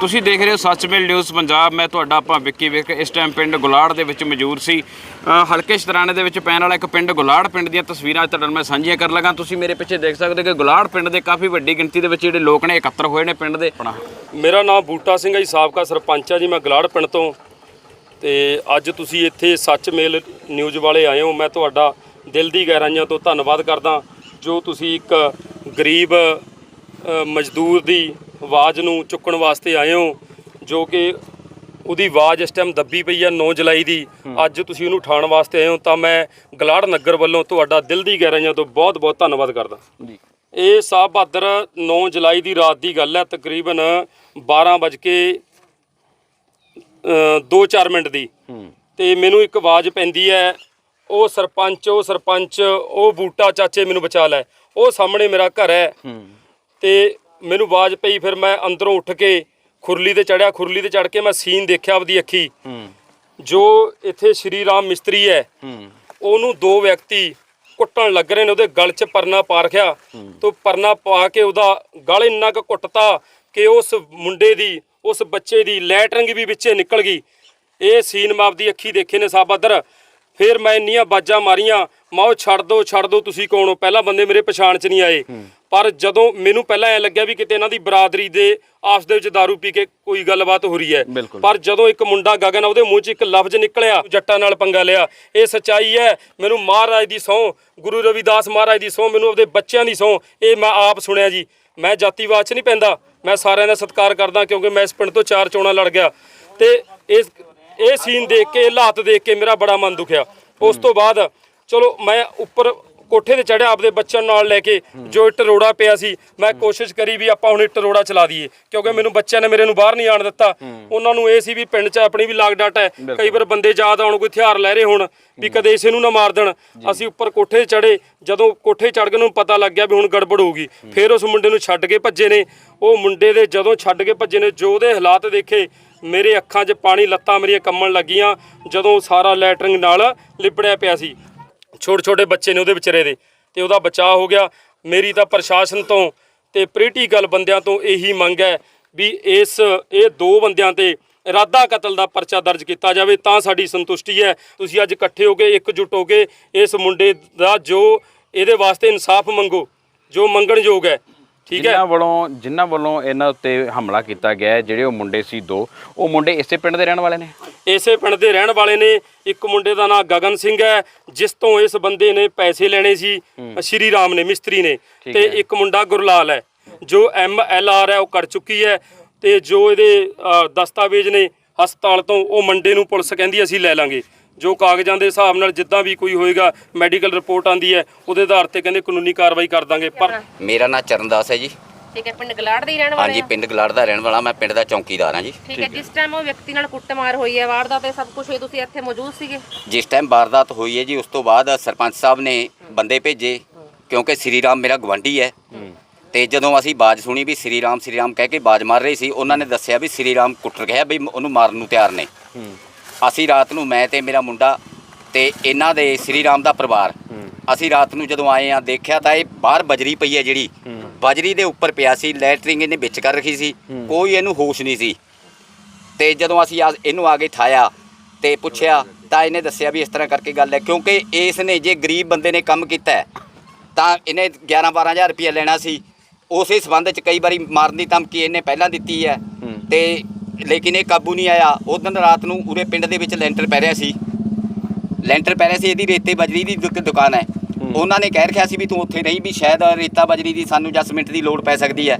ਤੁਸੀਂ ਦੇਖ ਰਹੇ ਹੋ ਸੱਚਮੇਲ ਨਿਊਜ਼ ਪੰਜਾਬ। ਮੈਂ ਤੁਹਾਡਾ ਆਪਾਂ ਵਿੱਕੀ ਵਿਕ ਇਸ ਟਾਈਮ ਪਿੰਡ ਗੁਲਾੜ ਦੇ ਵਿੱਚ ਮੌਜੂਦ ਸੀ। ਹਲਕੇ ਸ਼ਤਰਾਣੇ ਦੇ ਵਿੱਚ ਪੈਣ ਵਾਲਾ ਇੱਕ ਪਿੰਡ ਗੁਲਾੜ ਪਿੰਡ ਦੀਆਂ ਤਸਵੀਰਾਂ ਤੁਹਾਡੇ ਨਾਲ ਮੈਂ ਸਾਂਝੀਆਂ ਕਰਨ ਲੱਗਾ। ਤੁਸੀਂ ਮੇਰੇ ਪਿੱਛੇ ਦੇਖ ਸਕਦੇ ਹੋ ਕਿ ਗੁਲਾੜ ਪਿੰਡ ਦੇ ਕਾਫੀ ਵੱਡੀ ਗਿਣਤੀ ਦੇ ਵਿੱਚ ਜਿਹੜੇ ਲੋਕ ਨੇ, ਇਕੱਤਰ ਹੋਏ ਨੇ ਪਿੰਡ ਦੇ। ਆਪਣਾ। ਮੇਰਾ ਨਾਮ ਬੂਟਾ ਸਿੰਘ ਹੈ ਜੀ, ਸਾਬਕਾ ਸਰਪੰਚ ਆ ਜੀ, ਮੈਂ ਗੁਲਾੜ ਪਿੰਡ ਤੋਂ। ਤੇ ਅੱਜ ਤੁਸੀਂ ਇੱਥੇ ਸੱਚ ਮੇਲ ਨਿਊਜ਼ ਵਾਲੇ ਆਏ ਹੋ। ਮੈਂ ਤੁਹਾਡਾ ਦਿਲ ਦੀ ਗਹਿਰਾਈਆਂ ਤੋਂ ਧੰਨਵਾਦ ਕਰਦਾ ਜੋ ਤੁਸੀਂ ਇੱਕ ਗਰੀਬ ਮਜ਼ਦੂਰ ਦੀ ਆਵਾਜ਼ ਨੂੰ ਚੁੱਕਣ ਵਾਸਤੇ ਆਏ ਹੋ ਜੋ ਕਿ ਉਹਦੀ ਆਵਾਜ਼ ਇਸ ਟਾਈਮ ਦੱਬੀ ਪਈ ਆ 9 ਜੁਲਾਈ ਦੀ। ਅੱਜ ਤੁਸੀਂ ਉਹਨੂੰ ਉਠਾਉਣ ਵਾਸਤੇ ਆਏ ਹੋ ਤਾਂ ਮੈਂ ਗਲਾੜ ਨਗਰ ਵੱਲੋਂ ਤੁਹਾਡਾ ਦਿਲ ਦੀ ਗਹਿਰਾਈਆਂ ਤੋਂ ਬਹੁਤ ਬਹੁਤ ਧੰਨਵਾਦ ਕਰਦਾ। ਜੀ। ਇਹ ਸਾਹ ਬਹਾਦਰ 9 ਜੁਲਾਈ ਦੀ ਰਾਤ ਦੀ ਗੱਲ ਹੈ ਤਕਰੀਬਨ 12 ਵਜ ਕੇ 2-4 ਮਿੰਟ ਦੀ। ਤੇ ਮੈਨੂੰ ਇੱਕ ਆਵਾਜ਼ ਪੈਂਦੀ ਹੈ ਉਹ ਸਰਪੰਚ ਉਹ ਸਰਪੰਚ ਉਹ ਬੂਟਾ ਚਾਚੇ ਮੈਨੂੰ ਬਚਾ ਲੈ। ਉਹ ਸਾਹਮਣੇ ਮੇਰਾ ਘਰ ਹੈ। ਤੇ ਮੈਨੂੰ ਆਵਾਜ਼ ਪਈ ਫਿਰ ਮੈਂ ਅੰਦਰੋਂ ਉੱਠ ਕੇ ਖੁਰਲੀ ਤੇ ਚੜਿਆ ਖੁਰਲੀ ਤੇ ਚੜ ਕੇ ਮੈਂ ਸੀਨ ਦੇਖਿਆ ਆਪਦੀ ਅੱਖੀ। ਜੋ ਇੱਥੇ ਸ਼੍ਰੀ ਰਾਮ ਮਿਸਤਰੀ ਹੈ ਹੂੰ। ਉਹਨੂੰ ਦੋ ਵਿਅਕਤੀ ਕੁੱਟਣ ਲੱਗ ਰਹੇ ਨੇ ਉਹਦੇ ਗਲ 'ਚ ਪਰਨਾ ਪਾ ਰਖਿਆ। ਤੋਂ ਪਰਨਾ ਪਾ ਕੇ ਉਹਦਾ ਗਲ ਇੰਨਾ ਕੁ ਕੁੱਟਤਾ ਕਿ ਉਸ ਮੁੰਡੇ ਦੀ ਉਸ ਬੱਚੇ ਦੀ ਲੈਟਰਿੰਗ ਵੀ ਵਿੱਚੇ ਨਿਕਲ ਗਈ। ਇਹ ਸੀਨ ਮੈਂ ਆਪਦੀ ਅੱਖੀ ਦੇਖੇ ਨੇ ਸਾਬਦਰ ਫਿਰ ਮੈਂ ਇੰਨੀਆਂ ਬਾਜਾਂ ਮਾਰੀਆਂ ਮੈਂ ਉਹ ਛੱਡ ਦੋ ਛੱਡ ਦੋ ਤੁਸੀਂ ਕੌਣ ਹੋ? ਪਹਿਲਾਂ ਬੰਦੇ ਮੇਰੇ ਪਛਾਣ 'ਚ ਨਹੀਂ ਆਏ। ਪਰ ਜਦੋਂ ਮੈਨੂੰ ਪਹਿਲਾਂ ਐ ਲੱਗਿਆ ਵੀ ਕਿਤੇ ਇਹਨਾਂ ਦੀ ਬਰਾਦਰੀ ਦੇ ਆਪਸ ਦੇ ਵਿੱਚ दारू ਪੀ ਕੇ ਕੋਈ ਗੱਲਬਾਤ ਹੋ ਰਹੀ ਹੈ। ਪਰ ਜਦੋਂ ਇੱਕ ਮੁੰਡਾ ਗਗਨ ਉਹਦੇ ਮੂੰਹ 'ਚ ਇੱਕ ਲਫ਼ਜ਼ ਨਿਕਲਿਆ ਜੱਟਾਂ ਨਾਲ ਪੰਗਾ ਲਿਆ। ਇਹ ਸੱਚਾਈ ਹੈ ਮੈਨੂੰ ਮਹਾਰਾਜ ਦੀ ਸਹੁੰ ਗੁਰੂ ਰਵਿਦਾਸ ਮਹਾਰਾਜ ਦੀ ਸਹੁੰ ਮੈਨੂੰ ਆਪਦੇ ਬੱਚਿਆਂ ਦੀ ਸਹੁੰ ਇਹ ਮੈਂ ਆਪ ਸੁਣਿਆ ਜੀ। ਮੈਂ ਜਾਤੀਵਾਦ 'ਚ ਨਹੀਂ ਪੈਂਦਾ। ਮੈਂ ਸਾਰਿਆਂ ਦਾ ਸਤਿਕਾਰ ਕਰਦਾ ਕਿਉਂਕਿ ਮੈਂ ਇਸ ਪਿੰਡ ਤੋਂ ਚਾਰ ਚੋਣਾਂ ਲੜ ਗਿਆ। ਤੇ ਇਸ ਇਹ ਸੀਨ ਦੇਖ ਕੇ ਹਾਲਾਤ ਦੇਖ ਕੇ ਮੇਰਾ ਬੜਾ ਮਨ ਦੁਖਿਆ। ਉਸ ਤੋਂ ਬਾਅਦ ਚਲੋ ਮੈਂ ਉੱਪਰ ਕੋਠੇ ਤੇ ਚੜਿਆ ਆਪਦੇ ਬੱਚਿਆਂ ਨਾਲ ਲੈ ਕੇ ਜੋ ਇੱਟ ਰੋੜਾ ਪਿਆ ਸੀ ਮੈਂ ਕੋਸ਼ਿਸ਼ ਕਰੀ ਵੀ ਆਪਾਂ ਹੁਣ ਇੱਟ ਰੋੜਾ ਚਲਾ ਦਈਏ ਕਿਉਂਕਿ ਮੈਨੂੰ ਬੱਚਿਆਂ ਨੇ ਮੇਰੇ ਨੂੰ ਬਾਹਰ ਨਹੀਂ ਆਣ ਦਿੱਤਾ। ਉਹਨਾਂ ਨੂੰ ਇਹ ਸੀ ਵੀ ਪਿੰਡ 'ਚ ਆਪਣੀ ਵੀ ਲਾਗ ਡਾਟ ਹੈ। ਕਈ ਵਾਰ ਬੰਦੇ ਯਾਦ ਆਉਣ ਕੋਈ ਹਥਿਆਰ ਲੈ ਰਹੇ ਹੋਣ ਵੀ ਕਦੇ ਇਸੇ ਨੂੰ ਨਾ ਮਾਰ ਦੇਣ। ਅਸੀਂ ਉੱਪਰ ਕੋਠੇ ਤੇ ਚੜੇ ਜਦੋਂ ਕੋਠੇ ਚੜ ਗਏ ਨੂੰ ਪਤਾ ਲੱਗ ਗਿਆ ਵੀ ਹੁਣ ਗੜਬੜ ਹੋਊਗੀ ਫਿਰ ਉਸ ਮੁੰਡੇ ਨੂੰ ਛੱਡ ਕੇ ਭੱਜੇ ਨੇ। ਉਹ ਮੁੰਡੇ ਦੇ ਜਦੋਂ ਛੱਡ ਕੇ ਭੱਜੇ ਨੇ ਜੋ ਉਹਦੇ ਹਾਲਾਤ ਦੇਖੇ ਮੇਰੇ ਅੱਖਾਂ 'ਚ ਪਾਣੀ ਲੱਤਾਂ ਮੇਰੀਆਂ ਕੰਮਣ ਲੱਗੀਆਂ ਜਦੋਂ ਸਾਰਾ ਲੈਟਰਿੰਗ ਨਾਲ ਲਿਬੜਿਆ ਪਿਆ ਸੀ। ਛੋਟੇ ਛੋਟੇ ਬੱਚੇ ਨੇ ਉਹਦੇ ਵਿਚਾਰੇ ਦੇ ਤੇ ਉਹਦਾ ਬਚਾਅ ਹੋ ਗਿਆ। ਮੇਰੀ ਤਾਂ ਪ੍ਰਸ਼ਾਸਨ ਤੋਂ ਤੇ ਪ੍ਰੀਟੀਕਲ ਬੰਦਿਆਂ ਤੋਂ ਇਹੀ ਮੰਗ ਹੈ ਵੀ ਇਸ, ਇਹ ਦੋ ਬੰਦਿਆਂ ਤੇ ਇਰਾਦਾ ਕਤਲ ਦਾ ਪਰਚਾ ਦਰਜ ਕੀਤਾ ਜਾਵੇ, ਤਾਂ ਸਾਡੀ ਸੰਤੁਸ਼ਟੀ ਹੈ। ਤੁਸੀਂ ਅੱਜ ਇਕੱਠੇ ਹੋ ਕੇ, ਇਕਜੁੱਟ ਹੋ ਕੇ ਇਸ ਮੁੰਡੇ ਦਾ ਜੋ ਇਹਦੇ ਵਾਸਤੇ ਇਨਸਾਫ ਮੰਗੋ, ਜੋ ਮੰਗਣਯੋਗ ਹੈ। ਠੀਕ ਹੈ। ਜਿਨ੍ਹਾਂ ਵੱਲੋਂ ਜਿਨ੍ਹਾਂ ਵੱਲੋਂ ਇਹਨਾਂ ਉੱਤੇ ਹਮਲਾ ਕੀਤਾ ਗਿਆ ਹੈ, ਜਿਹੜੇ ਉਹ ਮੁੰਡੇ ਸੀ ਦੋ ਉਹ ਮੁੰਡੇ ਇਸੇ ਪਿੰਡ ਦੇ ਰਹਿਣ ਵਾਲੇ ਨੇ? ਇਸੇ ਪਿੰਡ ਦੇ ਰਹਿਣ ਵਾਲੇ ਨੇ। ਇੱਕ ਮੁੰਡੇ ਦਾ ਨਾਮ ਗਗਨ ਸਿੰਘ ਹੈ ਜਿਸ ਤੋਂ ਇਸ ਬੰਦੇ ਨੇ ਪੈਸੇ ਲੈਣੇ ਸੀ। ਸ਼੍ਰੀ ਰਾਮ ਨੇ ਮਿਸਤਰੀ ਨੇ। ਤੇ। ਇੱਕ ਮੁੰਡਾ ਗੁਰਲਾਲ ਹੈ ਜੋ ਐਮ ਐਲ ਆਰ ਹੈ ਉਹ ਕਰ ਚੁੱਕੀ ਹੈ। ਤੇ ਜੋ ਇਹਦੇ ਅ, ਦਸਤਾਵੇਜ਼ ਨੇ ਹਸਪਤਾਲ ਤੋਂ ਉਹ ਮੰਡੇ ਨੂੰ ਪੁਲਿਸ ਕਹਿੰਦੀ ਅਸੀਂ ਲੈ ਲਾਂਗੇ। ਜੋ ਕਾਗਜ਼ਾਂ ਦੇ ਹਿਸਾਬ ਨਾਲ ਜਿੱਦਾਂ ਵੀ ਕੋਈ ਹੋਏਗਾ ਮੈਡੀਕਲ ਰਿਪੋਰਟ ਆਂਦੀ ਹੈ ਉਹਦੇ ਆਧਾਰ ਤੇ ਕਹਿੰਦੇ ਕਾਨੂੰਨੀ ਕਾਰਵਾਈ ਕਰ ਦਾਂਗੇ। ਪਰ ਮੇਰਾ ਨਾਮ ਚਰਨਦਾਸ ਹੈ ਜੀ। ਠੀਕ ਹੈ ਪਿੰਡ ਗਲਾੜ ਦੇ ਹੀ ਰਹਿਣ ਵਾਲੇ ਹਾਂਜੀ ਆ? ਪਿੰਡ ਗਲਾੜ ਦਾ ਰਹਿਣ ਵਾਲਾ ਮੈਂ ਪਿੰਡ ਦਾ ਚੌਂਕੀਦਾਰ ਹਾਂ ਜੀ। ਠੀਕ ਹੈ ਜਿਸ ਟਾਈਮ ਉਹ ਵਿਅਕਤੀ ਨਾਲ ਕੁੱਟਮਾਰ ਹੋਈ ਹੈ ਵਾਰਦਾਤ ਤੇ ਸਭ ਕੁਝ ਹੋਈ ਤੁਸੀਂ ਇੱਥੇ ਮੌਜੂਦ ਸੀਗੇ? ਜਿਸ ਟਾਈਮ ਵਾਰਦਾਤ ਹੋਈ ਹੈ ਜੀ ਉਸ ਤੋਂ ਬਾਅਦ ਸਰਪੰਚ ਸਾਹਿਬ ਨੇ ਬੰਦੇ ਭੇਜੇ ਕਿਉਂਕਿ ਸ੍ਰੀ ਰਾਮ ਮੇਰਾ ਗਵੰਡੀ ਹੈ। ਤੇ ਜਦੋਂ ਅਸੀਂ ਬਾਜ ਸੁਣੀ ਵੀ ਸ੍ਰੀ ਰਾਮ ਸ੍ਰੀ ਰਾਮ ਕਹਿ ਕੇ ਬਾਜ ਮਾਰ ਰਹੀ ਸੀ ਉਹਨਾਂ ਨੇ ਦੱਸਿਆ ਵੀ ਸ੍ਰੀ ਰਾਮ ਕੁੱਟ ਰਿਹਾ ਵੀ ਉਹਨੂੰ ਮਾਰਨ ਨੂੰ ਤਿਆਰ ਨੇ। ਅਸੀਂ ਰਾਤ ਨੂੰ ਮੈਂ ਤੇ ਮੇਰਾ ਮੁੰਡਾ ਤੇ ਇਹਨਾਂ ਦੇ ਸ੍ਰੀ ਰਾਮ ਦਾ ਪਰਿਵਾਰ ਅਸੀਂ ਰਾਤ ਨੂੰ ਜਦੋਂ ਆਏ ਆ ਦੇਖਿਆ ਤਾਂ ਇਹ ਬਾਹਰ ਬਜਰੀ ਪਈ ਹੈ ਜਿਹੜੀ। ਬਜਰੀ ਦੇ ਉੱਪਰ ਪਿਆ ਸੀ ਲੈਟਰਿੰਗ ਇਹਨੇ ਵਿੱਚ ਕਰ ਰੱਖੀ ਸੀ। ਕੋਈ ਇਹਨੂੰ ਹੋਸ਼ ਨਹੀਂ ਸੀ। ਤੇ ਜਦੋਂ ਅਸੀਂ ਆ- ਇਹਨੂੰ ਆ ਕੇ ਠਾਇਆ ਤੇ ਪੁੱਛਿਆ ਤਾਂ ਇਹਨੇ ਦੱਸਿਆ ਵੀ ਇਸ ਤਰ੍ਹਾਂ ਕਰਕੇ ਗੱਲ ਹੈ ਕਿਉਂਕਿ ਇਸ ਨੇ ਜੇ ਗਰੀਬ ਬੰਦੇ ਨੇ ਕੰਮ ਕੀਤਾ ਤਾਂ ਇਹਨੇ 11 12000 ਰੁਪਏ ਲੈਣਾ ਸੀ। ਉਸੇ ਸਬੰਧ ਚ ਕਈ ਵਾਰੀ ਮਾਰਨ ਦੀ ਧਮਕੀ ਇਹਨੇ ਪਹਿਲਾਂ ਦਿੱਤੀ ਹੈ। ਤੇ ਲੇਕਿਨ ਇਹ ਕਾਬੂ ਨਹੀਂ ਆਇਆ। ਉਸ ਦਿਨ ਰਾਤ ਨੂੰ ਉਰੇ ਪਿੰਡ ਦੇ ਵਿੱਚ ਲੈਂਟਰ ਪੈ ਰਿਹਾ ਸੀ। ਲੈਂਟਰ ਪੈ ਰਿਹਾ ਸੀ ਇਹਦੀ ਰੇਤੇ ਬਜਰੀ ਦੀ ਦੁਕ- ਦੁਕਾਨ ਹੈ। ਉਹਨਾਂ ਨੇ ਕਹਿ ਰੱਖਿਆ ਸੀ ਵੀ ਤੂੰ ਉੱਥੇ ਨਹੀਂ ਵੀ ਸ਼ਾਇਦ ਰੇਤਾ ਬਜਰੀ ਦੀ ਸਾਨੂੰ 10 ਮਿੰਟ ਦੀ ਲੋੜ ਪੈ ਸਕਦੀ ਹੈ।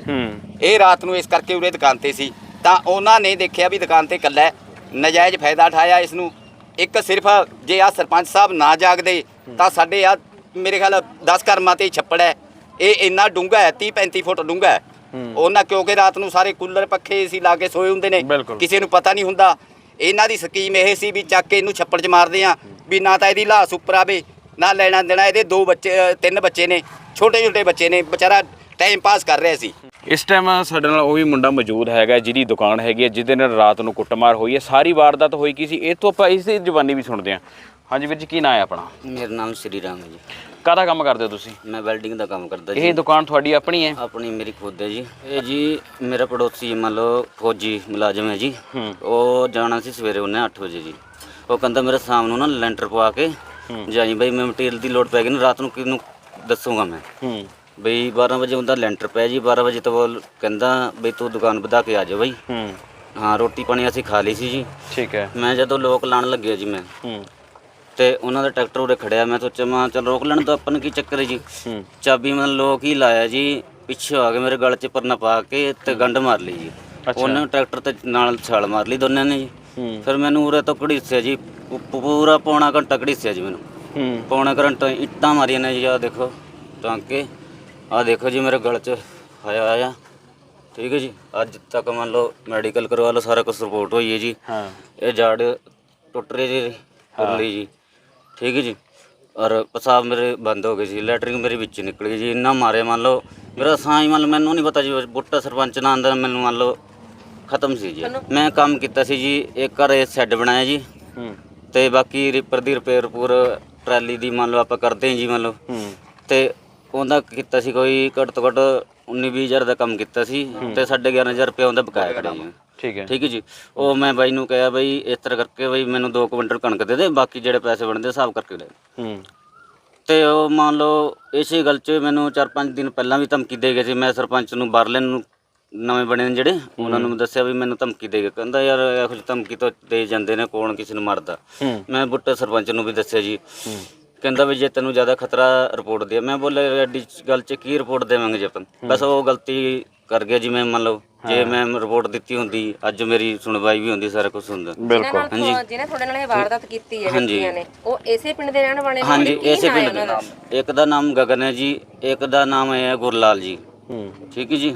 ਇਹ ਰਾਤ ਨੂੰ ਇਸ ਕਰਕੇ ਉਰੇ ਦੁਕਾਨ ਤੇ ਸੀ। ਤਾਂ ਉਹਨਾਂ ਨੇ ਦੇਖਿਆ ਵੀ ਦੁਕਾਨ ਤੇ ਇਕੱਲਾ ਹੈ, ਨਜਾਇਜ਼ ਫਾਇਦਾ ਉਠਾਇਆ ਇਸ ਨੂੰ। ਇੱਕ ਸਿਰਫ ਜੇ ਆ ਸਰਪੰਚ ਸਾਹਿਬ ਨਾ ਜਾਗਦੇ ਤਾਂ ਸਾਡੇ ਆ ਮੇਰੇ ਖਿਆਲ 10 ਕਰਮਾਂ ਤੇ ਹੀ ਛੱਪੜ ਹੈ। ਇਹ ਇੰਨਾ ਡੂੰਘਾ ਹੈ 30 35 ਫੁੱਟ ਡੂੰਘਾ ਹੈ। ਉਹਨਾਂ ਕਿਉਂਕਿ ਰਾਤ ਨੂੰ ਸਾਰੇ ਕੂਲਰ ਪੱਖੇ ਸੀ ਲਾ ਕੇ ਸੋਏ ਹੁੰਦੇ ਨੇ। ਕਿਸੇ ਨੂੰ ਪਤਾ ਨਹੀਂ ਹੁੰਦਾ। ਇਹਨਾਂ ਦੀ ਸਕੀਮ ਇਹ ਸੀ ਵੀ ਚੱਕ ਕੇ ਇਹਨੂੰ ਛੱਪੜ 'ਚ ਮਾਰਦੇ ਆ ਵੀ ਨਾ ਤਾਂ ਇਹਦੀ ਲਾਸ ਉੱਪਰ ਆਵੇ ਨਾ ਲੈਣਾ ਦੇਣਾ। ਇਹਦੇ ਦੋ ਬੱਚੇ ਤਿੰਨ ਬੱਚੇ ਨੇ ਛੋਟੇ ਛੋਟੇ ਬੱਚੇ ਨੇ। ਵਿਚਾਰਾ ਟਾਈਮ ਪਾਸ ਕਰ ਰਿਹਾ ਸੀ। ਇਸ ਟਾਈਮ ਸਾਡੇ ਨਾਲ ਉਹ ਵੀ ਮੁੰਡਾ ਮੌਜੂਦ ਹੈਗਾ ਜਿਹਦੀ ਦੁਕਾਨ ਹੈਗੀ ਹੈ ਜਿਹਦੇ ਨਾਲ ਰਾਤ ਨੂੰ ਕੁੱਟਮਾਰ ਹੋਈ ਹੈ। ਸਾਰੀ ਵਾਰਦਾਤ ਹੋਈ ਕੀ ਸੀ? ਇਹ ਤੋਂ ਆਪਾਂ ਇਸ ਦੀ ਜ਼ੁਬਾਨੀ ਵੀ ਸੁਣਦੇ ਹਾਂ। ਹਾਂਜੀ ਵੀਰ ਜੀ ਕੀ ਨਾਂ ਹੈ ਆਪਣਾ? ਮੇਰਾ ਨਾਮ ਸ਼੍ਰੀ ਰਾਮ ਹੈ ਜੀ। ਕਾਹਦਾ ਕੰਮ ਕਰਦੇ ਹੋ ਤੁਸੀਂ? ਮੈਂ ਵੈਲਡਿੰਗ ਦਾ ਕੰਮ ਕਰਦਾ ਜੀ। ਇਹ ਦੁਕਾਨ ਤੁਹਾਡੀ ਆਪਣੀ ਹੈ? ਆਪਣੀ ਮੇਰੀ ਖੁਦ ਹੈ ਜੀ। ਇਹ ਜੀ ਮੇਰਾ ਪੜੋਸੀ ਮੰਨ ਲਓ ਫੌਜੀ ਮੁਲਾਜ਼ਮ ਹੈ ਜੀ। ਉਹ ਜਾਣਾ ਸੀ ਸਵੇਰੇ ਉਹਨੇ 8 ਵਜੇ ਜੀ। ਉਹ ਕਹਿੰਦਾ ਮੇਰਾ ਸ਼ਾਮ ਨੂੰ ਨਾ ਲੈਂਟਰ ਪਵਾ ਕੇ ਜਾਈ ਬਈ ਮੈਂ ਮਟੀਰੀਅਲ ਦੀ ਲੋਡ ਪੈ ਗਈ ਨਾ ਰਾਤ ਨੂੰ ਕਿਹਨੂੰ ਦੱਸੂਗਾ ਮੈਂ। ਹੂੰ। ਬਈ 12 ਵਜੇ ਉਹਦਾ ਲੈਂਟਰ ਪਿਆ ਜੀ 12 ਵਜੇ ਤੋਂ ਕਹਿੰਦਾ ਬਈ ਤੂੰ ਦੁਕਾਨ ਵਧਾ ਕੇ ਆ ਜਾ ਬਈ। ਹੂੰ। ਹਾਂ ਰੋਟੀ ਪਾਣੀ ਅਸੀਂ ਖਾ ਲਈ ਸੀ ਜੀ। ਠੀਕ ਹੈ। ਮੈਂ ਜਦੋਂ ਲੋਕ ਲਾਣ ਲੱਗਿਆ ਜੀ ਮੈਂ। ਹੂੰ। ਤੇ ਉਹਨਾਂ ਦਾ ਟਰੈਕਟਰ ਉਰੇ ਖੜਿਆ ਮੈਂ ਸੋਚਿਆ ਮੈਂ ਚਲ ਰੋਕ ਲੈਣ ਤਾਂ ਆਪਾਂ ਨੂੰ ਕੀ ਚੱਕਰ ਹੈ ਜੀ। ਹੂੰ। ਚਾਬੀ ਮੈਂ ਲੋਕ ਹੀ ਲਾਇਆ ਜੀ ਪਿੱਛੇ ਆ ਕੇ ਮੇਰੇ ਗਲ 'ਚ ਪਰਨਾ ਪਾ ਕੇ ਤੇ ਗੰਢ ਮਾਰ ਲਈ ਜੀ। ਉਹਨੇ ਟਰੈਕਟਰ ਤੇ ਨਾਲ ਛਾਲ ਮਾਰ ਲਈ ਦੋਨਾਂ ਨੇ ਜੀ। ਹੂੰ। ਫਿਰ ਮੈਨੂੰ ਉਰੇ ਤੋਂ ਘੜੀਸਿਆ ਜੀ ਪੂ- ਪੂਰਾ ਪੌਣਾ ਘੰਟਾ ਘੜੀਸਿਆ ਜੀ ਮੈਨੂੰ। ਹੂੰ। ਪੌਣਾ ਘੰਟਾ ਇੱਟਾਂ ਮਾਰੀਆਂ ਨੇ ਜੀ ਆ ਦੇਖੋ ਟਾਂਕੇ। ਆ ਦੇਖੋ ਜੀ ਮੇਰੇ ਗਲ 'ਚ ਆਇਆ ਆਇਆ ਠੀਕ ਹੈ ਜੀ ਅੱਜ ਤੱਕ ਮੰਨ ਲਓ ਮੈਡੀਕਲ ਕਰਵਾ ਲਓ ਸਾਰਾ ਕੁਝ ਰਿਪੋਰਟ ਹੋਈ ਹੈ ਜੀ। ਹਾਂ। ਇਹ ਜੜ ਟੁੱਟ ਰਹੀ ਜੀ ਕੁਰਲੀ ਜੀ। ਠੀਕ ਹੈ ਜੀ ਔਰ ਪਿਸ਼ਾਬ ਮੇਰੇ ਬੰਦ ਹੋ ਗਏ ਸੀ ਲੈਟਰਿੰਗ ਮੇਰੇ ਵਿੱਚ ਨਿਕਲ ਗਈ ਜੀ। ਇੰਨਾ ਮਾਰੇ ਮੰਨ ਲਓ ਮੇਰਾ ਸਾਹ ਹੀ ਮੰਨ ਲਓ ਮੈਨੂੰ ਨਹੀਂ ਪਤਾ ਜੀ ਬੁੱਟਾ ਸਰਪੰਚ ਨਾਲ ਅੰਦਰ ਮੈਨੂੰ ਮੰਨ ਲਓ ਖਤਮ ਸੀ ਜੀ। ਮੈਂ ਕੰਮ ਕੀਤਾ ਸੀ ਜੀ ਇੱਕ ਘਰੇ ਸੈੱਡ ਬਣਾਇਆ ਜੀ। ਹੂੰ। ਤੇ ਬਾਕੀ ਰੀਪਰ ਦੀ ਰਿਪੇਅਰ ਪੂਰ ਟਰਾਲੀ ਦੀ ਮੰਨ ਲਓ ਆਪਾਂ ਕਰਦੇ ਹਾਂ ਜੀ ਮੰਨ ਲਓ। ਹੂੰ। ਤੇ ਉਹਦਾ ਕੀਤਾ ਸੀ ਕੋਈ ਘੱਟ ਤੋਂ ਘੱਟ 19 20000 ਦਾ ਕੰਮ ਕੀਤਾ ਸੀ ਤੇ 11500 ਰੁਪਏ ਉਹਦਾ ਬਕਾਇਆ ਖੜਾ ਜੀ। ਠੀਕ ਹੈ। ਠੀਕ ਹੈ ਜੀ। ਉਹ ਮੈਂ ਬਾਈ ਨੂੰ ਕਿਹਾ ਬਈ ਇਸ ਤਰ੍ਹਾਂ ਕਰਕੇ ਬਈ ਮੈਨੂੰ 2 ਕੁਇੰਟਲ ਕਣਕ ਦੇ ਦੇ ਬਾਕੀ ਜਿਹੜੇ ਪੈਸੇ ਬਣਦੇ ਹਿਸਾਬ ਕਰਕੇ ਹੂੰ। ਤੇ ਉਹ ਮੰਨ ਲਓ ਇਸੇ ਗੱਲ 'ਚ ਮੈਨੂੰ 4-5 ਦਿਨ ਪਹਿਲਾਂ ਵੀ ਧਮਕੀ ਦੇ ਗਏ ਸੀ। ਮੈਂ ਸਰਪੰਚ ਨੂੰ ਬਾਹਰਲੇ ਨੂੰ ਨਵੇਂ ਬਣੇ ਨੇ ਜਿਹੜੇ ਉਹਨਾਂ ਨੂੰ ਦੱਸਿਆ ਵੀ ਮੈਨੂੰ ਧਮਕੀ ਦੇ ਗਏ। ਕਹਿੰਦਾ ਯਾਰ ਇਹੋ ਜਿਹੀ ਧਮਕੀ ਤਾਂ ਦੇ ਜਾਂਦੇ ਨੇ ਕੌਣ ਕਿਸੇ ਨੂੰ ਮਾਰਦਾ। ਮੈਂ ਬੁੱਟੇ ਸਰਪੰਚ ਨੂੰ ਵੀ ਦੱਸਿਆ ਜੀ। ਕਹਿੰਦਾ ਵੀ ਜੇ ਤੈਨੂੰ ਜ਼ਿਆਦਾ ਖਤਰਾ ਰਿਪੋਰਟ ਦੇ ਮੈਂ ਬੋਲਿਆ ਐਡੀ ਗੱਲ 'ਚ ਕੀ ਰਿਪੋਰਟ ਦੇਵਾਂਗੇ ਜੀ ਆਪਾਂ? ਬਸ ਉਹ ਗਲਤੀ ਕਰ ਗਿਆ ਜਿਵੇਂ ਮੰਨ ਲਓ ਜੇ ਮੈਂ ਰਿਪੋਰਟ ਦਿੱਤੀ ਹੁੰਦੀ ਅੱਜ ਮੇਰੀ ਸੁਣਵਾਈ ਵੀ ਹੁੰਦੀ ਸਾਰਾ ਕੁਝ ਹੁੰਦਾ। ਨਾਲ ਤੁਹਾ- ਜਿਹਨੇ ਤੁਹਾਡੇ ਨਾਲ ਇਹ ਵਾਰਦਾਤ ਕੀਤੀ ਹੈ ਵਿਅਕਤੀਆਂ ਨੇ ਉਹ ਇਸੇ ਪਿੰਡ ਦੇ ਰਹਿਣ ਵਾਲੇ ਨੇ ਹਾਂਜੀ ਇਸੇ ਪਿੰਡ ਦਾ। ਇੱਕ ਦਾ ਨਾਮ ਗਗਨ ਹੈ ਜੀ ਇੱਕ ਦਾ ਨਾਮ ਹੈ ਗੁਰਲਾਲ ਜੀ। ਹੂੰ। ਠੀਕ ਹੈ ਜੀ?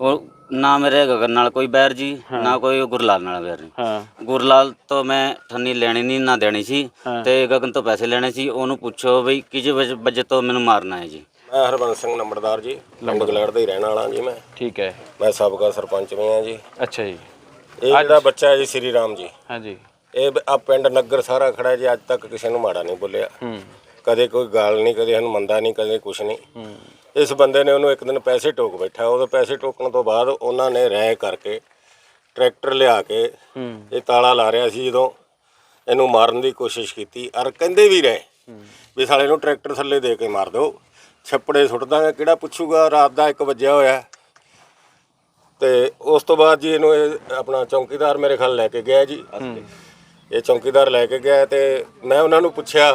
ਉਹ ਨਾ ਮੇਰੇ ਗਗਨ ਨਾਲ ਕੋਈ ਬੈਰ ਜੀ ਨਾ ਕੋਈ ਗੁਰਲਾਲ ਨਾਲ ਬੈਰ ਜੀ। ਹਾਂ। ਗੁਰਲਾਲ ਤੋਂ ਮੈਂ ਠੰਨੀ ਲੈਣੀ ਨਹੀਂ ਨਾ ਦੇਣੀ ਸੀ ਤੇ ਗਗਨ ਤੋਂ ਪੈਸੇ ਲੈਣੇ ਸੀ ਉਹਨੂੰ ਪੁੱਛੋ ਬਈ ਕਿਸ ਵਜ- ਵਜ੍ਹਾ ਤੋਂ ਮੈਨੂੰ ਮਾਰਨਾ ਹੈ ਜੀ। ਮੈਂ ਹਰਬੰਸ ਸਿੰਘ ਨੰਬਰਦਾਰ ਜੀ ਪਿੰਡ ਗਲੈੜ ਦਾ ਹੀ ਰਹਿਣ ਵਾਲਾ ਜੀ ਮੈਂ। ਠੀਕ ਹੈ। ਮੈਂ ਸਾਬਕਾ ਸਰਪੰਚ ਵੀ ਹਾਂ ਜੀ। ਅੱਛਾ ਜੀ। ਇਹ ਜਿਹੜਾ ਬੱਚਾ ਹੈ ਜੀ ਸ੍ਰੀ ਰਾਮ ਜੀ। ਹਾਂਜੀ ਇਹ ਆ ਪਿੰਡ ਨਗਰ ਸਾਰਾ ਖੜਾ ਜੀ ਅੱਜ ਤੱਕ ਕਿਸੇ ਨੂੰ ਮਾੜਾ ਨਹੀਂ ਬੋਲਿਆ। ਹੂੰ। ਕਦੇ ਕੋਈ ਗਾਲ ਨਹੀਂ ਕਦੇ ਸਾਨੂੰ ਮੰਦਾ ਨਹੀਂ ਕਦੇ ਕੁਛ ਨਹੀਂ। ਇਸ ਬੰਦੇ ਨੇ ਉਹਨੂੰ ਇੱਕ ਦਿਨ ਪੈਸੇ ਟੋਕ ਬੈਠਾ। ਉਹਦੇ ਪੈਸੇ ਟੋਕਣ ਤੋਂ ਬਾਅਦ ਉਹਨਾਂ ਨੇ ਰਹਿ ਕਰਕੇ ਟਰੈਕਟਰ ਲਿਆ ਕੇ ਇਹ ਤਾਲਾ ਲਾ ਰਿਹਾ ਸੀ ਜਦੋਂ ਇਹਨੂੰ ਮਾਰਨ ਦੀ ਕੋਸ਼ਿਸ਼ ਕੀਤੀ। ਔਰ ਕਹਿੰਦੇ ਵੀ ਰਹੇ ਵੀ ਸਾਲੇ ਨੂੰ ਟਰੈਕਟਰ ਥੱਲੇ ਦੇ ਕੇ ਮਾਰ ਦਿਓ। ਛੱਪੜੇ ਸੁੱਟ ਦਾਂਗੇ ਕਿਹੜਾ ਪੁੱਛੂਗਾ? ਰਾਤ ਦਾ 1 ਵਜਿਆ ਹੋਇਆ। ਤੇ ਉਸ ਤੋਂ ਬਾਅਦ ਜੀ ਇਹਨੂੰ ਇਹ ਆਪਣਾ ਚੌਕੀਦਾਰ ਮੇਰੇ ਖਿਆਲ ਲੈ ਕੇ ਗਿਆ ਜੀ। ਇਹ ਚੌਕੀਦਾਰ ਲੈ ਕੇ ਗਿਆ ਤੇ ਮੈਂ ਉਹਨਾਂ ਨੂੰ ਪੁੱਛਿਆ।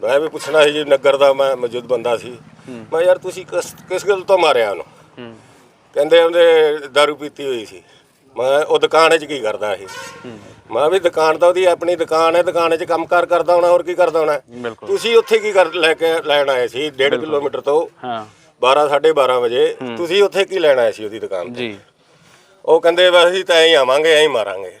ਮੈਂ ਵੀ ਪੁੱਛਣਾ ਸੀ ਜੀ ਨਗਰ ਦਾ ਮੈਂ ਮੌਜੂਦ ਬੰਦਾ ਸੀ। ਮੈਂ ਯਾਰ ਤੁਸੀਂ ਕਿਸ ਕਿਸ ਗੱਲ ਤੋਂ ਮਾਰਿਆ ਉਹਨੂੰ? ਕਹਿੰਦੇ ਉਹਦੇ दारू ਪੀਤੀ ਹੋਈ ਸੀ। ਮੈਂ ਉਹ ਦੁਕਾਨ 'ਚ ਕੀ ਕਰਦਾ ਸੀ ਮੈਂ ਵੀ ਦੁਕਾਨ ਤਾਂ ਉਹਦੀ ਆਪਣੀ ਦੁਕਾਨ ਹੈ ਦੁਕਾਨ 'ਚ ਕੰਮਕਾਰ ਕਰਦਾ ਹੋਣਾ ਹੋਰ ਕੀ ਕਰਦਾ ਹੋਣਾ? ਬਿਲਕੁਲ। ਤੁਸੀਂ ਉੱਥੇ ਕੀ ਕਰ ਲੈ ਕੇ ਲੈਣ ਆਏ ਸੀ? 1.5 ਕਿਲੋਮੀਟਰ ਤੋਂ ਹਾਂ। 12 12:30 ਵਜੇ। ਤੁਸੀਂ ਉੱਥੇ ਕੀ ਲੈਣ ਆਏ ਸੀ ਉਹਦੀ ਦੁਕਾਨ ਤੇ? ਜੀ। ਉਹ ਕਹਿੰਦੇ ਬਸ ਅਸੀਂ ਤਾਂ ਐਂ ਹੀ ਆਵਾਂਗੇ ਐਂ ਹੀ ਮਾਰਾਂਗੇ।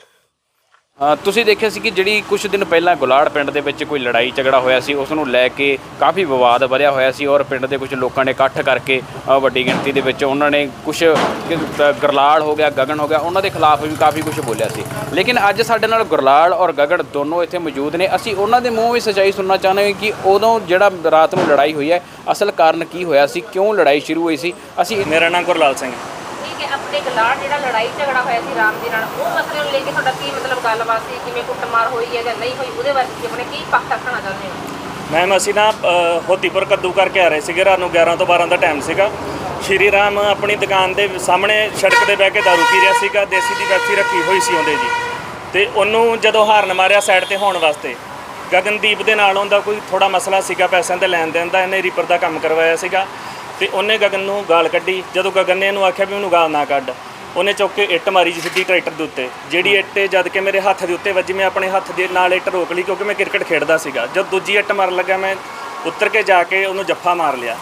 ਤੁਸੀਂ ਦੇਖਿਆ ਸੀ ਕਿ ਜਿਹੜੀ ਕੁਝ ਦਿਨ ਪਹਿਲਾਂ ਗੁਲਾੜ ਪਿੰਡ ਦੇ ਵਿੱਚ ਕੋਈ ਲੜਾਈ ਝਗੜਾ ਹੋਇਆ ਸੀ, ਉਸ ਨੂੰ ਲੈ ਕੇ ਕਾਫੀ ਵਿਵਾਦ ਵਧਿਆ ਹੋਇਆ ਸੀ ਔਰ ਪਿੰਡ ਦੇ ਕੁਝ ਲੋਕਾਂ ਨੇ ਇਕੱਠ ਕਰਕੇ ਵੱਡੀ ਗਿਣਤੀ ਦੇ ਵਿੱਚ ਉਹਨਾਂ ਨੇ ਕੁਝ ਗਰਲਾਲ ਹੋ ਗਿਆ, ਗਗਨ ਹੋ ਗਿਆ, ਉਹਨਾਂ ਦੇ ਖਿਲਾਫ ਵੀ ਕਾਫੀ ਕੁਝ ਬੋਲਿਆ ਸੀ। ਲੇਕਿਨ ਅੱਜ ਸਾਡੇ ਨਾਲ ਗੁਰਲਾਲ ਔਰ ਗਗਨ ਦੋਨੋਂ ਇੱਥੇ ਮੌਜੂਦ ਨੇ। ਅਸੀਂ ਉਹਨਾਂ ਦੇ ਮੂੰਹ ਵੀ ਸੱਚਾਈ ਸੁਣਨਾ ਚਾਹੁੰਦੇ ਹਾਂ ਕਿ ਉਦੋਂ ਜਿਹੜਾ ਰਾਤ ਨੂੰ ਲੜਾਈ ਹੋਈ ਹੈ, ਅਸਲ ਕਾਰਨ ਕੀ ਹੋਇਆ ਸੀ, ਕਿਉਂ ਲੜਾਈ ਸ਼ੁਰੂ ਹੋਈ ਸੀ? ਅਸੀਂ ਮੇਰਾ ਨਾਮ ਗੁਰਲਾਲ ਸਿੰਘ ਹੈ। ਆਪਣੇ ਗਲਾੜ ਜਿਹੜਾ ਲੜਾਈ ਝਗੜਾ ਹੋਇਆ ਸੀ ਰਾਮ ਜੀ ਨਾਲ, ਉਹ ਮਸਲੇ ਨੂੰ ਲੈ ਕੇ ਤੁਹਾਡਾ ਕੀ ਮਤਲਬ ਗੱਲਬਾਤ ਸੀ? ਕਿਵੇਂ ਕੁੱਟਮਾਰ ਹੋਈ ਹੈ ਜਾਂ ਨਹੀਂ ਹੋਈ? ਉਹਦੇ ਬਾਰੇ ਤੁਸੀਂ ਆਪਣੇ ਕੀ ਪੱਖ ਰੱਖਣਾ ਚਾਹੁੰਦੇ ਹੋ? ਮੈਮ, ਅਸੀਂ ਨਾ ਹੋਤੀਪੁਰ ਕੱਦੂ ਕਰਕੇ ਆ ਰਹੇ ਸੀਗੇ, ਰਾਤ ਨੂੰ 11 ਤੋਂ 12 ਦਾ ਟਾਈਮ ਸੀਗਾ। ਸ਼੍ਰੀ ਰਾਮ ਆਪਣੀ ਦੁਕਾਨ ਦੇ ਸਾਹਮਣੇ ਸੜਕ ਤੇ ਬਹਿ ਕੇ ਦਾਰੂ ਪੀ ਰਿਹਾ ਸੀਗਾ, ਦੇਸੀ ਦੀ ਪੈਪਸੀ ਰੱਖੀ ਹੋਈ ਸੀ ਉਹਦੇ ਜੀ। ਤੇ ਉਹਨੂੰ ਜਦੋਂ ਹਾਰਨ ਮਾਰਿਆ ਸਾਈਡ ਤੇ ਹੋਣ ਵਾਸਤੇ, ਗਗਨਦੀਪ ਦੇ ਨਾਲ ਉਹਦਾ ਕੋਈ ਥੋੜਾ ਮਸਲਾ ਸੀਗਾ, ਪੈਸਿਆਂ ਦੇ ਲੈਣ ਦੇਣ ਦਾ, ਇਹਨੇ ਰੀਪਰ ਦਾ ਕੰਮ ਕਰਵਾਇਆ ਸੀਗਾ। ਤੇ ਉਹਨੇ ਗਗਨ ਨੂੰ ਗਾਲ ਕੱਢੀ। ਜਦੋਂ ਗਗਨ ਨੇ ਇਹਨੂੰ ਆਖਿਆ ਵੀ ਉਹਨੂੰ ਗਾਲ ਨਾ ਕੱਢ ਉਹਨੇ ਚੁੱਕ ਕੇ ਇੱਟ ਮਾਰੀ ਜੀ ਸਿੱਧੀ ਟਰੈਕਟਰ ਦੇ ਉੱਤੇ। ਜਿਹੜੀ ਇੱਟ ਜਦ ਕਿ ਮੇਰੇ ਹੱਥ ਦੇ ਉੱਤੇ ਵੱਜੀ ਮੈਂ ਆਪਣੇ ਹੱਥ ਦੇ ਨਾਲ ਇੱਟ ਰੋਕ ਲਈ ਕਿਉਂਕਿ ਮੈਂ ਕ੍ਰਿਕਟ ਖੇਡਦਾ ਸੀਗਾ। ਜਦ ਦੂਜੀ ਇੱਟ ਮਾਰਨ ਲੱਗਾ ਮੈਂ ਉੱਤਰ ਕੇ ਜਾ ਕੇ ਉਹਨੂੰ ਜੱਫਾ ਮਾਰ ਲਿਆ।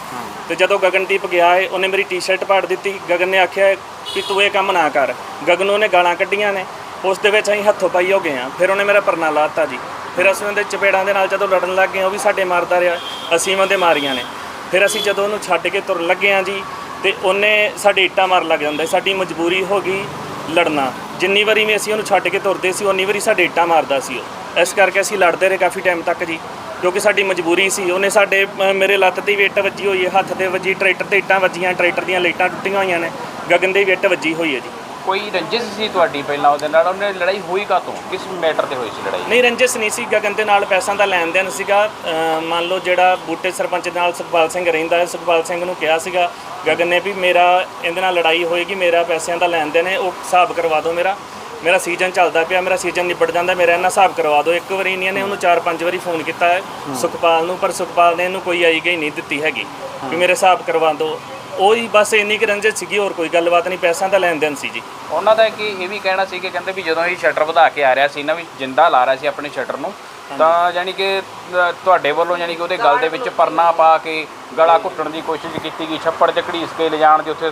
ਤੇ ਜਦੋਂ ਗਗਨਦੀਪ ਗਿਆ ਏ ਉਹਨੇ ਮੇਰੀ ਟੀ-ਸ਼ਰਟ ਪਾੜ ਦਿੱਤੀ। ਗਗਨ ਨੇ ਆਖਿਆ ਕਿ ਤੂੰ ਇਹ ਕੰਮ ਨਾ ਕਰ। ਗਗਨ ਨੂੰ ਉਹਨੇ ਗਾਲਾਂ ਕੱਢੀਆਂ ਨੇ। ਉਸ ਦੇ ਵਿੱਚ ਅਸੀਂ ਹੱਥੋਂ ਪਾਈ ਹੋ ਗਏ ਆ ਫਿਰ ਉਹਨੇ ਮੇਰਾ ਪਰਨਾ ਲਾਤਾ ਜੀ। ਫਿਰ ਅਸੀਂ ਉਹਦੇ ਚਪੇੜਾਂ ਦੇ ਨਾਲ ਜਦੋਂ ਲੜਨ ਲੱਗ ਗਏ ਉਹ ਵੀ ਸਾਡੇ ਮਾਰਦਾ ਰਿਹਾ। ਅਸੀਂ ਉਹਦੇ ਮਾਰੀਆਂ ਨੇ। ਫਿਰ ਅਸੀਂ ਜਦੋਂ ਉਹਨੂੰ ਛੱਡ ਕੇ ਤੁਰਨ ਲੱਗੇ ਆ ਜੀ ਤੇ ਉਹਨੇ ਸਾਡੇ ਇੱਟਾਂ ਮਾਰ ਲੱਗ ਜਾਂਦਾ ਸਾਡੀ ਮਜਬੂਰੀ ਹੋ ਗਈ ਲੜਨਾ। ਜਿੰਨੀ ਵਾਰੀ ਵੀ ਅਸੀਂ ਉਹਨੂੰ ਛੱਡ ਕੇ ਤੁਰਦੇ ਸੀ ਉਨੀ ਵਾਰੀ ਸਾਡੇ ਇੱਟਾਂ ਮਾਰਦਾ ਸੀ ਉਹ। ਇਸ ਕਰਕੇ ਅਸੀਂ ਲੜਦੇ ਰਹੇ ਕਾਫੀ ਟਾਈਮ ਤੱਕ ਜੀ ਕਿਉਂਕਿ ਸਾਡੀ ਮਜਬੂਰੀ ਸੀ। ਉਹਨੇ ਸਾਡੇ ਅ, ਮੇਰੇ ਲੱਤ ਤੇ ਵੀ ਇੱਟ ਵੱਜੀ ਹੋਈ ਹੈ ਹੱਥ ਤੇ ਵੱਜੀ ਟਰੈਕਟਰ ਤੇ ਇੱਟਾਂ ਵੱਜੀਆਂ ਟਰੈਕਟਰ ਦੀਆਂ ਲਾਈਟਾਂ ਟੁੱਟੀਆਂ ਹੋਈਆਂ ਨੇ ਗਗਨ ਦੇ ਵੀ ਇੱਟ ਵੱਜੀ ਹੋਈ ਹੈ ਜੀ। ਕੋਈ ਰੰਜਿਸ਼ ਸੀ ਤੁਹਾਡੀ ਪਹਿਲਾਂ ਉਹਦੇ ਨਾਲ? ਉਹਨੇ ਲੜਾਈ ਹੋਈ ਕਾਤੋਂ ਕਿਸ ਮੈਟਰ ਤੇ ਹੋਈ ਸੀ ਲੜਾਈ? ਨਹੀਂ ਰੰਜਿਸ਼ ਨਹੀਂ ਸੀ। ਗਗਨ ਦੇ ਨਾਲ ਪੈਸਿਆਂ ਦਾ ਲੈਣ ਦੇਣ ਸੀਗਾ। ਅ, ਮੰਨ ਲਓ ਜਿਹੜਾ ਬੂਟੇ ਸਰਪੰਚ ਦੇ ਨਾਲ ਸੁਖਪਾਲ ਸਿੰਘ ਰਹਿੰਦਾ ਹੈ ਸੁਖਪਾਲ ਸਿੰਘ ਨੂੰ ਕਿਹਾ ਸੀਗਾ ਗਗਨ ਨੇ ਵੀ ਮੇਰਾ ਇਹਦੇ ਨਾਲ ਲੜਾਈ ਹੋਏਗੀ ਮੇਰਾ ਪੈਸਿਆਂ ਦਾ ਲੈਣ ਦੇਣ ਹੈ ਉਹ ਹਿਸਾਬ ਕਰਵਾ ਦਿਓ ਮੇਰਾ। ਮੇਰਾ ਸੀਜ਼ਨ ਚੱਲਦਾ ਪਿਆ ਮੇਰਾ ਸੀਜ਼ਨ ਨਿਬੜ ਜਾਂਦਾ ਮੇਰਾ ਇਹਨਾਂ ਹਿਸਾਬ ਕਰਵਾ ਦਿਓ। ਇੱਕ ਵਾਰੀ ਨਹੀਂ ਇਹਨੇ ਉਹਨੂੰ ਚਾਰ ਪੰਜ ਵਾਰੀ ਫੋਨ ਕੀਤਾ ਹੈ ਸੁਖਪਾਲ ਨੂੰ ਪਰ ਸੁਖਪਾਲ ਨੇ ਇਹਨੂੰ ਕੋਈ ਆਈ ਗਈ ਨਹੀਂ ਦਿੱਤੀ ਹੈਗੀ ਕਿ ਮੇਰੇ ਹਿਸਾਬ ਕਰਵਾ ਦਿਓ। ਉਹ ਹੀ ਬਸ ਇੰਨੀ ਕੁ ਰੰਜਿਸ਼ ਸੀਗੀ ਹੋਰ ਕੋਈ ਗੱਲਬਾਤ ਨਹੀਂ ਪੈਸਿਆਂ ਦਾ ਲੈਣ ਦੇਣ ਸੀ ਜੀ। ਉਹਨਾਂ ਦਾ ਕਿ ਇਹ ਵੀ ਕਹਿਣਾ ਸੀ ਕਿ ਕਹਿੰਦੇ ਵੀ ਜਦੋਂ ਇਹ ਸ਼ਟਰ ਵਧਾ ਕੇ ਆ ਰਿਹਾ ਸੀ ਨਾ ਵੀ ਜਿੰਦਾ ਲਾ ਰਿਹਾ ਸੀ ਆਪਣੇ ਸ਼ਟਰ ਨੂੰ ਤਾਂ ਯਾਨੀ ਕਿ ਤੁਹਾਡੇ ਵੱਲੋਂ ਯਾਨੀ ਕਿ ਉਹਦੇ ਗਲ ਦੇ ਵਿੱਚ ਪਰਨਾ ਪਾ ਕੇ ਗਲਾ ਘੁੱਟਣ ਦੀ ਕੋਸ਼ਿਸ਼ ਕੀਤੀ ਗਈ ਛੱਪੜ 'ਚ ਘੜੀਸ ਕੇ ਲਿਜਾਣ ਦੀ ਉੱਥੇ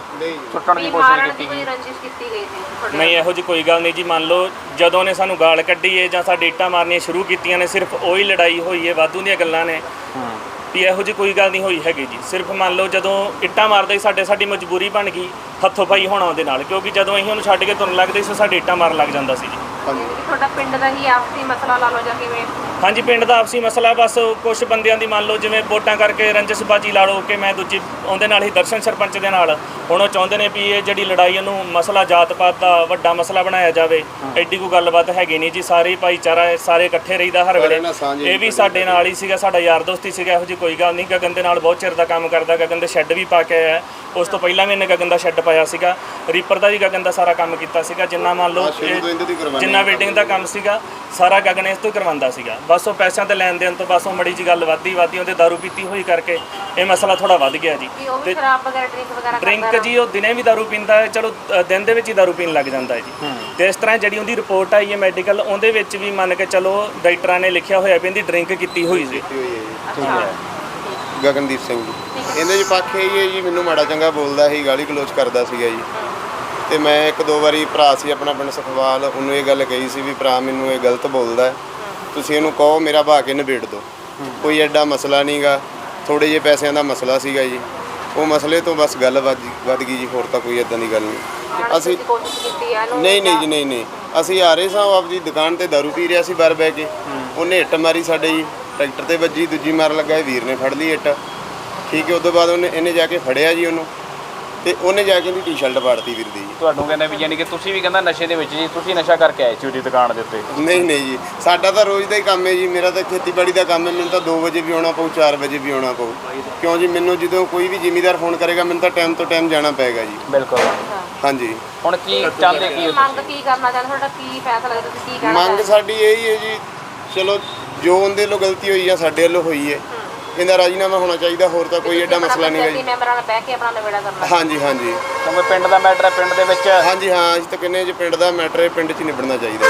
ਸੁੱਟਣ ਦੀ ਕੋਸ਼ਿਸ਼ ਕੀਤੀ ਗਈ। ਨਹੀਂ ਇਹੋ ਜੀ ਕੋਈ ਗੱਲ ਨਹੀਂ ਜੀ ਮੰਨ ਲਓ ਜਦੋਂ ਨੇ ਸਾਨੂੰ ਗਾਲ ਕੱਢੀ ਏ ਜਾਂ ਸਾਡੇ ਇੱਟਾਂ ਮਾਰਨੀਆਂ ਸ਼ੁਰੂ ਕੀਤੀਆਂ ਨੇ ਸਿਰਫ ਉਹੀ ਲੜਾਈ ਹੋਈ ਏ ਵਾਧੂ ਦੀਆਂ ਗੱਲਾਂ ਨੇ। ਵੀ ਇਹੋ ਜੀ ਕੋਈ ਗੱਲ ਨਹੀਂ ਹੋਈ ਹੈਗੀ ਜੀ। ਸਿਰਫ ਮੰਨ ਲਓ ਜਦੋਂ ਇੱਟਾਂ ਮਾਰਦੇ ਸੀ, ਸਾਡੇ ਸਾਡੀ ਮਜਬੂਰੀ ਬਣ ਗਈ, ਹੱਥੋਂ ਪਾਈ ਹੋਣਾ ਉਹਦੇ ਨਾਲ, ਕਿਉਂਕਿ ਜਦੋਂ ਅਸੀਂ ਉਹਨੂੰ ਛੱਡ ਕੇ ਤੁਰਨ ਲੱਗਦੇ ਸੀ ਸਾਡੇ ਇੱਟਾਂ ਮਾਰਨ ਲੱਗ ਜਾਂਦਾ ਸੀ ਜੀ। ਯਾਨੀ ਕਿ ਤੁਹਾਡਾ ਪਿੰਡ ਦਾ ਹੀ ਆਪਸੀ ਮਸਲਾ ਲਾ ਲਓ ਜਾਂ ਕਿਵੇਂ? ਹਾਂਜੀ ਪਿੰਡ ਦਾ ਆਪਸੀ ਮਸਲਾ ਬਸ ਕੁਝ ਬੰਦਿਆਂ ਦੀ ਮੰਨ ਲਓ ਜਿਵੇਂ ਵੋਟਾਂ ਕਰਕੇ ਰੰਜਸਬਾਜੀ ਲਾ ਲਓ ਕਿ ਮੈਂ ਦੂਜੀ ਉਹਦੇ ਨਾਲ ਹੀ ਦਰਸ਼ਨ ਸਰਪੰਚ ਦੇ ਨਾਲ। ਹੁਣ ਉਹ ਚਾਹੁੰਦੇ ਨੇ ਵੀ ਇਹ ਜਿਹੜੀ ਲੜਾਈ ਇਹਨੂੰ ਮਸਲਾ ਜਾਤ ਪਾਤ ਦਾ ਵੱਡਾ ਮਸਲਾ ਬਣਾਇਆ ਜਾਵੇ। ਐਡੀ ਕੋਈ ਗੱਲਬਾਤ ਹੈਗੀ ਨਹੀਂ ਜੀ ਸਾਰੇ ਭਾਈਚਾਰਾ ਹੈ, ਸਾਰੇ ਇਕੱਠੇ ਰਹੀਦਾ ਹਰ ਵੇਲੇ। ਇਹ ਵੀ ਸਾਡੇ ਨਾਲ ਹੀ ਸੀਗਾ ਸਾਡਾ ਯਾਰ ਦੋਸਤੀ ਸੀਗਾ ਇਹੋ ਜੀ ਕੋਈ ਗੱਲ ਨਹੀਂ ਗਗਨ ਦੇ ਨਾਲ ਬਹੁਤ ਚਿਰ ਦਾ ਕੰਮ ਕਰਦਾ ਗਗਨ ਦੇ ਸ਼ੈੱਡ ਵੀ ਪਾ ਕੇ ਆਇਆ। ਹੈ। ਉਸ ਤੋਂ ਪਹਿਲਾਂ ਵੀ ਇਹਨੇ ਗਗਨ ਦਾ ਸ਼ੈੱਡ ਪਾਇਆ ਸੀਗਾ। ਰੀਪਰ ਦਾ ਵੀ ਗਗਨ ਦਾ ਸਾਰਾ ਕੰਮ ਕੀਤਾ ਸੀਗਾ ਜਿੰਨਾ ਮੰਨ ਲਓ ਇਹ- ਜਿੰਨਾ ਬਿਲਡਿੰਗ ਦਾ ਕੰਮ ਸੀਗਾ ਸਾਰਾ ਗਗਨ ਇਸ ਤੋਂ ਹੀ ਕਰਵਾਉਂਦਾ ਸੀਗਾ। ਬਸ ਉਹ ਪੈਸਿਆਂ ਤੇ ਲੈਣ ਦੇਣ ਤੋਂ ਬਸ ਉਹ ਮੜੀ ਜੀ ਗੱਲ ਵੱਧਦੀ ਵੱਧਦੀ ਉਹਦੇ ਦਾਰੂ ਪੀਤੀ ਹੋਈ ਕਰਕੇ ਇਹ ਮਸਲਾ ਥੋੜਾ ਵੱਧ ਗਿਆ ਜੀ। ਉਹ ਵੀ ਸ਼ਰਾਬ ਵਗੈਰਾ ਡਰਿੰਕ ਵਗੈਰਾ ਡਰਿੰਕ ਜੀ ਉਹ ਦਿਨੇ ਵੀ ਦਾਰੂ ਪੀਂਦਾ ਹੈ ਚਲੋ ਅ, ਦਿਨ ਦੇ ਵਿੱਚ ਹੀ ਦਾਰੂ ਪੀਣ ਲੱਗ ਜਾਂਦਾ ਹੈ ਜੀ। ਤੇ ਇਸ ਤਰ੍ਹਾਂ ਜਿਹੜੀ ਉਹਦੀ ਰਿਪੋਰਟ ਆਈ ਹੈ ਮੈਡੀਕਲ ਉਹਦੇ ਵਿੱਚ ਵੀ ਮੰਨ ਕੇ ਚਲੋ ਡਾਕਟਰਾਂ ਨੇ ਲਿਖਿਆ ਹੋਇਆ ਵੀ ਇਹਦੀ ਡਰਿੰਕ ਕੀਤੀ ਹੋਈ ਸੀ। ਗਗਨਦੀਪ ਸਿੰਘ ਜੀ। ਇਹਦੇ ਚ ਪੱਖ ਇਹ ਹੀ ਹੈ ਜੀ ਮੈਨੂੰ ਮਾੜਾ ਚੰਗਾ ਬੋਲਦਾ ਸੀ ਗਾਲੀ ਗਲੋਚ ਕਰਦਾ ਸੀਗਾ ਜੀ। ਤੇ ਮੈਂ ਇੱਕ ਦੋ ਵਾਰੀ ਭਰਾ ਸੀ ਆਪਣਾ ਪਿੰਡ ਸੁਖਵਾਲ ਉਹਨੂੰ ਇਹ ਗੱਲ ਕਹੀ ਸੀ ਵੀ ਭਰਾ ਮੈਨੂੰ ਇਹ ਗਲਤ ਬੋਲਦਾ ਹੈ। ਤੁਸੀਂ ਇਹਨੂੰ ਕਹੋ ਮੇਰਾ ਭਾ ਕੇ ਨਿਬੇੜ ਦਿਓ। ਕੋਈ ਐਡਾ ਮਸਲਾ ਨਹੀਂਗਾ ਥੋੜੇ ਜਿਹੇ ਪੈਸਿਆਂ ਦਾ ਮਸਲਾ ਸੀਗਾ ਜੀ। ਉਹ ਮਸਲੇ ਤੋਂ ਬਸ ਗੱਲ ਵੱਧ ਵੱਧ ਗਈ ਜੀ ਹੋਰ ਤਾਂ ਕੋਈ ਐਦਾਂ ਦੀ ਗੱਲ ਨਹੀਂ। ਅਸੀਂ ਨਹੀਂ ਨਹੀਂ ਜੀ ਨਹੀਂ ਨਹੀਂ। ਅਸੀਂ ਆ ਰਹੇ ਸਾਂ ਉਹ ਆਪਦੀ ਦੁਕਾਨ ਤੇ ਦਾਰੂ ਪੀ ਰਿਹਾ ਸੀ ਬਾਹਰ ਬਹਿ ਕੇ। ਉਹਨੇ ਇੱਟ ਮਾਰੀ ਸਾਡੇ ਜੀ ਟਰੈਕਟਰ ਤੇ ਵੱਜੀ ਦੂਜੀ ਮਾਰ ਲੱਗਾ ਵੀਰ ਨੇ ਫੜ ਲਈ ਇੱਟ। ਠੀਕ ਹੈ ਉਦੋਂ ਬਾਅਦ ਉਹਨੇ ਇਹਨੇ ਜਾ ਕੇ ਫੜਿਆ ਜੀ ਉਹਨੂੰ। ਤੇ ਉਹਨੇ ਜਾ ਕੇ ਇਹਦੀ ਟੀ-ਸ਼ਰਟ ਪਾੜਤੀ ਵੀਰ ਦੀ। ਤੁਹਾਨੂੰ ਕਹਿੰਦੇ ਵੀ ਯਾਨੀ ਕਿ ਤੁਸੀਂ ਵੀ ਕਹਿੰਦਾ ਨਸ਼ੇ ਦੇ ਵਿੱਚ ਜੀ ਤੁਸੀਂ ਨਸ਼ਾ ਕਰਕੇ ਆਏ ਸੀ ਉਹਦੀ ਦੁਕਾਨ ਦੇ ਉੱਤੇ। ਨਹੀਂ ਨਹੀਂ ਜੀ। ਸਾਡਾ ਤਾਂ ਰੋਜ਼ ਦਾ ਹੀ ਕੰਮ ਹੈ ਜੀ। ਮੇਰਾ ਤਾਂ ਖੇਤੀਬਾੜੀ ਦਾ ਕੰਮ ਹੈ। ਮੈਨੂੰ ਤਾਂ 2 ਵਜੇ ਵੀ ਆਉਣਾ ਪਊ 4 ਵਜੇ ਵੀ ਆਉਣਾ ਪਊ। ਕਿਉਂ ਜੀ? ਮੈਨੂੰ ਜਦੋਂ ਕੋਈ ਵੀ ਜ਼ਿਮੀਦਾਰ ਫੋਨ ਕਰੇਗਾ ਮੈਨੂੰ ਤਾਂ ਟਾਈਮ ਤੋਂ ਟਾਈਮ ਜਾਣਾ ਪਏਗਾ ਜੀ। ਬਿਲਕੁਲ। ਹਾਂਜੀ। ਹੁਣ ਕੀ ਚਾਹੁੰਦੇ ਕੀ ਹੋ ਮੰਗ ਕੀ ਕਰਨਾ ਚਾਹੁੰਦੇ? ਤੁਹਾਡਾ ਕੀ ਫੈਸਲਾ ਹੈ? ਤੁਸੀਂ ਕੀ ਕਹਿਣਾ ਮੰਗ ਸਾਡੀ ਇਹ ਹੀ ਹੈ ਜੀ। ਚਲੋ ਜੋ ਉਹਦੇ ਵੱਲੋਂ ਗਲਤੀ ਹੋਈ ਆ ਸਾਡੇ ਵੱਲੋਂ ਹੋਈ ਹੈ। ਇਹਦਾ ਰਾਜੀਨਾਮਾ ਹੋਣਾ ਚਾਹੀਦਾ ਹੋਰ ਤਾਂ ਕੋਈ ਐਡਾ ਮਸਲਾ ਨਹੀਂ ਹੈ ਜੀ ਮੈਂਬਰਾਂ ਨਾਲ ਬਹਿ ਕੇ ਆਪਣਾ ਨਵੇੜਾ ਕਰਨਾ। ਹਾਂਜੀ ਹਾਂਜੀ। ਕਿਉਂਕਿ ਪਿੰਡ ਦਾ ਮੈਟਰ ਹੈ ਪਿੰਡ ਦੇ ਵਿੱਚ। ਹਾਂਜੀ ਹਾਂ ਅਸੀਂ ਤਾਂ ਕਹਿੰਦੇ ਹਾਂ ਜੀ ਪਿੰਡ ਦਾ ਮੈਟਰ ਹੈ ਪਿੰਡ 'ਚ ਹੀ ਨਿਬੜਨਾ ਚਾਹੀਦਾ।